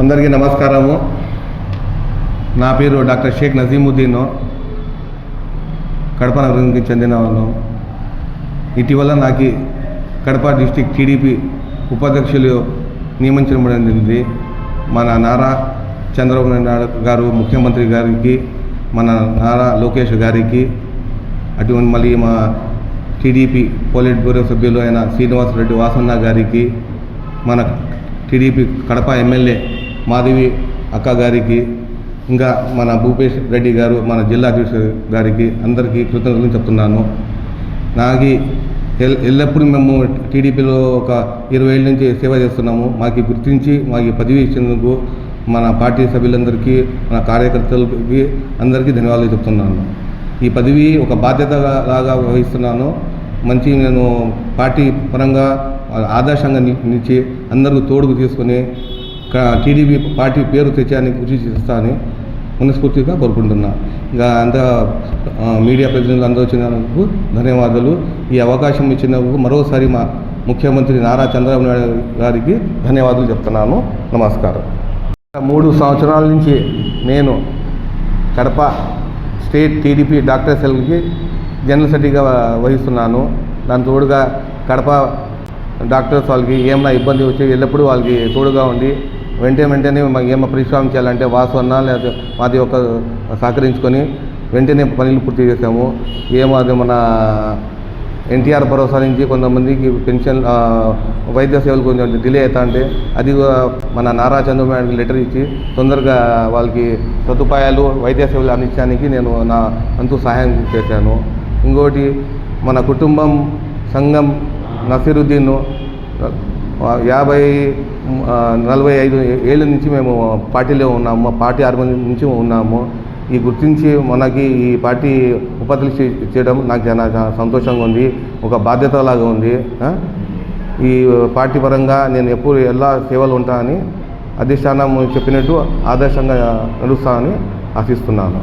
అందరికీ నమస్కారము. నా పేరు డాక్టర్ షేక్ నజీముద్దీన్. కడప నగరానికి చెందిన వాళ్ళం ఇటీవల నాకు కడప డిస్టిక్ టీడీపీ ఉపాధ్యక్షులు నియమించడం జరిగింది మన నారా చంద్రబాబు నాయుడు గారు ముఖ్యమంత్రి గారికి మన నారా లోకేష్ గారికి అటువంటి మళ్ళీ మా టీడీపీ పోలిట్ బ్యూరో సభ్యులు అయిన శ్రీనివాసరెడ్డి వాసన్న గారికి మన టీడీపీ కడప ఎమ్మెల్యే మాధవి అక్క గారికి ఇంకా మన భూపేష్ రెడ్డి గారు మన జిల్లా అధ్యక్షుడు గారికి అందరికీ కృతజ్ఞతలు చెప్తున్నాను. నాకు ఎల్ ఎల్లప్పుడూ మేము టీడీపీలో ఒక ఇరవై ఏళ్ళ నుంచి సేవ చేస్తున్నాము. మాకు గుర్తించి మాకు పదవి ఇచ్చినందుకు మన పార్టీ సభ్యులందరికీ మన కార్యకర్తలకి అందరికీ ధన్యవాదాలు చెప్తున్నాను. ఈ పదవి ఒక బాధ్యత లాగా వహిస్తున్నాను. మంచి నేను పార్టీ పరంగా ఆదర్శంగా నిలిచి అందరికీ తోడుకు తీసుకొని టీడీపీ పార్టీ పేరు తెచ్చానికి కృషి చేస్తానని మనస్ఫూర్తిగా కోరుకుంటున్నా. ఇంకా అంత మీడియా ప్రతినిధులు అందరూ వచ్చినందుకు ధన్యవాదాలు. ఈ అవకాశం ఇచ్చినందుకు మరోసారి మా ముఖ్యమంత్రి నారా చంద్రబాబు నాయుడు గారికి ధన్యవాదాలు చెప్తున్నాను. నమస్కారం. మూడు సంవత్సరాల నుంచి నేను కడప స్టేట్ టీడీపీ డాక్టర్ సెల్కి జనరల్ సెక్రటరీగా వహిస్తున్నాను. దాని తోడుగా కడప డాక్టర్స్ వాళ్ళకి ఏమైనా ఇబ్బంది వచ్చి ఎల్లప్పుడూ వాళ్ళకి తోడుగా ఉండి వెంటనే వెంటనే మాకు ఏమైనా చేయాలంటే వాసు అన్న లేదా మాది ఒక సహకరించుకొని వెంటనే పనులు పూర్తి చేసాము ఏమో అది మన ఎన్టీఆర్ భరోసా నుంచి కొంతమందికి పెన్షన్ వైద్య సేవలు కొంచెం డిలే అవుతా అంటే అది మన నారా చంద్రబాబు లెటర్ ఇచ్చి తొందరగా వాళ్ళకి సదుపాయాలు వైద్య సేవలు అందించడానికి నేను నా అంతు సహాయం చేశాను. ఇంకోటి మన కుటుంబం సంఘం నసీరుద్దీన్ యాభై నలభై ఐదు ఏళ్ళ నుంచి మేము పార్టీలో ఉన్నాము మా పార్టీ ఆర్మీ నుంచి ఉన్నాము. ఈ గుర్తించి మనకి ఈ పార్టీ ఉపాధులు చేయడం నాకు చాలా సంతోషంగా ఉంది ఒక బాధ్యతలాగా ఉంది. ఈ పార్టీ పరంగా నేను ఎప్పుడు ఎలా సేవలు ఉంటానని అధిష్టానం చెప్పినట్టు ఆదర్శంగా నడుస్తానని ఆశిస్తున్నాను.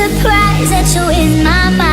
surprised that you're in my mind.